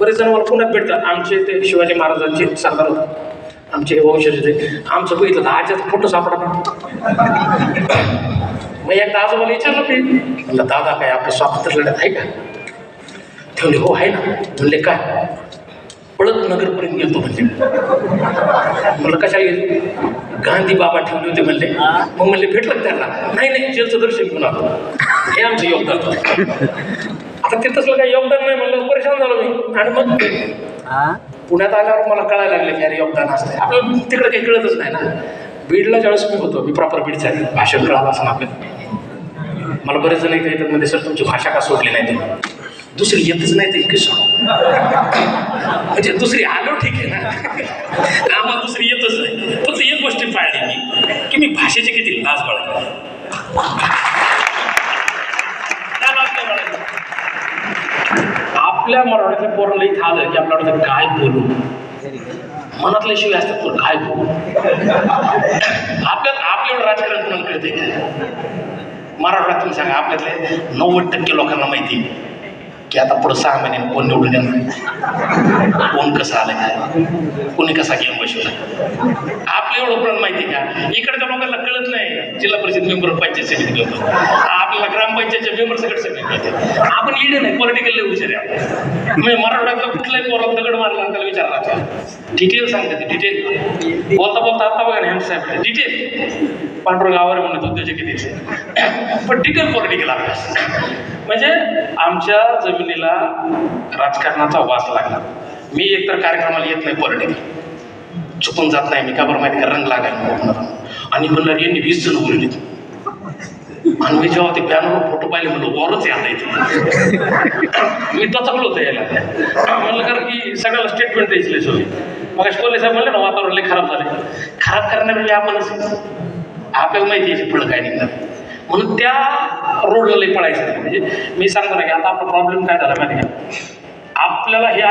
बरेच जण मला पुण्यात भेटतात. आमचे ते शिवाजी महाराजांचे सरदार होते. आमचे वंशज होते. आमचं बघितलं तर आजचा फोटो सापडा. मग एकदा आजोबाला विचारलं मी म्हणलं दादा काय आपलं स्वातंत्र्य लढ्यात आहे का? ते म्हणले हो आहे ना. म्हणले काय? पळत नगरपर्यंत गेलतो म्हणले. म्हणलं कशाला गेले गांधी बाबा ठेवले होते म्हणले. मग म्हणले भेटलं त्यांना? नाही नाही जेलचं दर्शन घेऊन आलो. हे आमचं योगदान आता तिथंच काय योगदान नाही म्हणलं परेशान आणि मग पुण्यात आल्यावर मला कळायला लागलं की अरे योगदान असतं आपल्याला तिकडे काही कळतच नाही ना. बीडला ज्यावेळेस मी होतो मी प्रॉपर बीडचा आहे. भाषण कळालं असं आपल्याला मला बरेच जण इथे येतात म्हणजे सर तुमची भाषा का सोडली नाही ते दुसरी येतच नाही तर इकडे सोड. म्हणजे दुसरी आलो ठीक आहे ना. आम्हाला दुसरी येतच नाही. फक्त एक गोष्टी पाळली मी की मी भाषेची किती लाज बाळगली त्या लाज नाही बाळगली. आपल्या मराठीतल्या पोराला इथं आलं की आपल्या वाटतं काय बोलू? मनातल्या शिवाय असतात पण काय बोलू? आपल्यात आपल्यावर राजकारण कोणाला कळते का? मराठवाड्यात तुम्ही सांगा आपल्यातले नव्वद टक्के लोकांना माहिती आहे की आता पुढं सहा महिन्याने कोण निवडून येणार? कोण कसं आलं काय कोणी कसा गेम बसवला? आपलं एवढं पण माहिती का? इकडच्या लोकांना कळत नाही. जिल्हा परिषद मेंबर पंचायत समिती मेंबर. ग्रामपंचायतच्या मेंबर सगळे आपण इडे नाही पॉलिटिकल विचार म्हणजे मराठवाड्यातला कुठलाही पोरात दगड मारला आणि त्याला विचारला डिटेल सांगते ते डिटेल बोलता बोलता आता बघा ना साहेब डिटेल पांडुरंग आवारे म्हणत उद्योजक किती पण डिटेल पॉलिटिकल अभ्यास म्हणजे आमच्या जमिनीला राजकारणाचा वास लागला. मी एकतर कार्यक्रमाला येत नाही पॉलिटिकल चुकून जात नाही मी का बरं माहिती का? रंग लागायला आणि म्हणणार यांनी वीस जण बोलले आणि मी जेव्हा ते बॅनरवर फोटो पाहिले म्हणलं वरच याला इथे. मी टचकलो होतो यायला. म्हणलं कारण की सगळ्याला स्टेटमेंट द्यायची सगळी मग बोलले साहेब म्हणलं ना वातावरण लय खराब झाले खराब करणारे आपणच आपल्याला माहिती आहे फळ काय निघणार. म्हणून त्या रोडला लई पळायचं. म्हणजे मी सांगतो ना की आता आपला प्रॉब्लेम काय झाला माहिती का? आपल्याला हे